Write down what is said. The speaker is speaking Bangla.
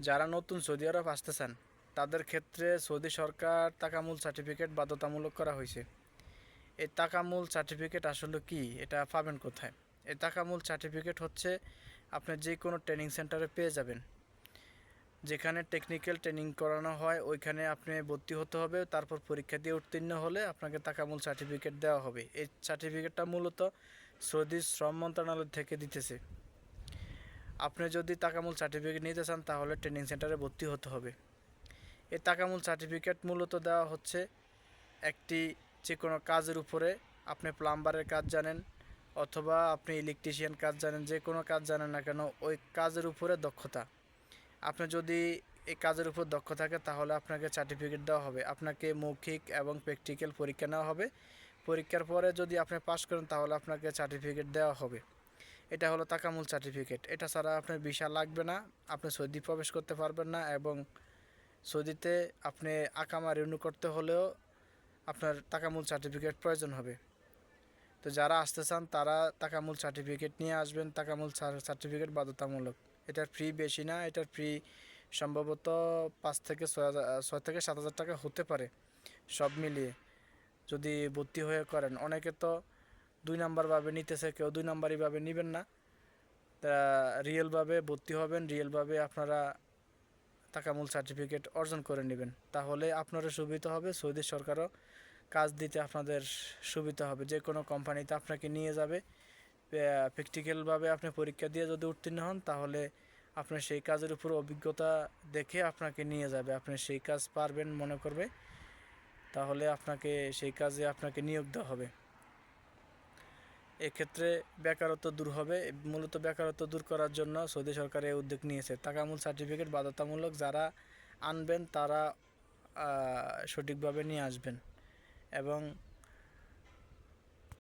যারা নতুন সৌদি আরব আসতে চান তাদের ক্ষেত্রে সৌদি সরকার তাকামূল সার্টিফিকেট বাধ্যতামূলক করা হয়েছে। এই তাকামূল সার্টিফিকেট আসলে কি? এটা পাবেন কোথায়? এই তাকামূল সার্টিফিকেট হচ্ছে আপনি যে কোনো ট্রেনিং সেন্টারে পেয়ে যাবেন। যেখানে টেকনিক্যাল ট্রেনিং করানো হয়, ওইখানে আপনি ভর্তি হতে হবে, তারপর পরীক্ষা দিয়ে উত্তীর্ণ হলে আপনাকে তাকামূল সার্টিফিকেট দেওয়া হবে। এই সার্টিফিকেটটা মূলত সৌদি শ্রম মন্ত্রণালয় থেকে দিতেছে। আপনি যদি তাকামূল সার্টিফিকেট নিতে চান, তাহলে ট্রেনিং সেন্টারে ভর্তি হতে হবে। এই তাকামূল সার্টিফিকেট মূলত দেওয়া হচ্ছে একটি যে কোনো কাজের উপরে। আপনি প্লাম্বারের কাজ জানেন, অথবা আপনি ইলেকট্রিশিয়ান কাজ জানেন, যে কোনো কাজ জানেন না কেন, ওই কাজের উপরে দক্ষতা। আপনি যদি এই কাজের উপর দক্ষ থাকে, তাহলে আপনাকে সার্টিফিকেট দেওয়া হবে। আপনাকে মৌখিক এবং প্র্যাকটিক্যাল পরীক্ষা নেওয়া হবে। পরীক্ষার পরে যদি আপনি পাশ করেন, তাহলে আপনাকে সার্টিফিকেট দেওয়া হবে। এটা হলো তাকামূল সার্টিফিকেট এটা ছাড়া আপনার ভিসা লাগবে না, আপনি সৌদি প্রবেশ করতে পারবেন না এবং সৌদিতে আপনি আকামা রিনিউ করতে হলেও আপনার টাকামূল সার্টিফিকেট প্রয়োজন হবে। তো যারা আসতে চান, তারা টাকামূল সার্টিফিকেট নিয়ে আসবেন। টাকামূল সার্টিফিকেট বাধ্যতামূলক। এটার ফ্রি বেশি না এটার ফ্রি সম্ভবত পাঁচ থেকে ছয় হাজার, ছয় থেকে সাত হাজার টাকা হতে পারে। সব মিলিয়ে যদি ভর্তি হয়ে করেন, অনেকে তো দুই নাম্বারভাবে নিতেছে কেউ দুই নাম্বারইভাবে নেবেন না। তা রিয়েলভাবে ভর্তি হবেন রিয়েলভাবে আপনারা টাকামূল সার্টিফিকেট অর্জন করে নেবেন। তাহলে আপনারও সুবিধা হবে, সৌদি সরকারও কাজ দিতে আপনাদের সুবিধা হবে। যে কোনো কোম্পানিতে আপনাকে নিয়ে যাবে প্র্যাকটিক্যালভাবে আপনি পরীক্ষা দিয়ে যদি উত্তীর্ণ হন, তাহলে আপনার সেই কাজের উপর অভিজ্ঞতা দেখে আপনাকে নিয়ে যাবে। আপনি সেই কাজ পারবেন মনে করবে, তাহলে আপনাকে সেই কাজে আপনাকে নিয়োগ দেওয়া হবে। এক্ষেত্রে বেকারত্ব দূর হবে। মূলত বেকারত্ব দূর করার জন্য সৌদি সরকার এই উদ্যোগ নিয়েছে। তাকামূল সার্টিফিকেট, বাধ্যতামূলক যারা আনবেন, তারা সঠিকভাবে নিয়ে আসবেন। এবং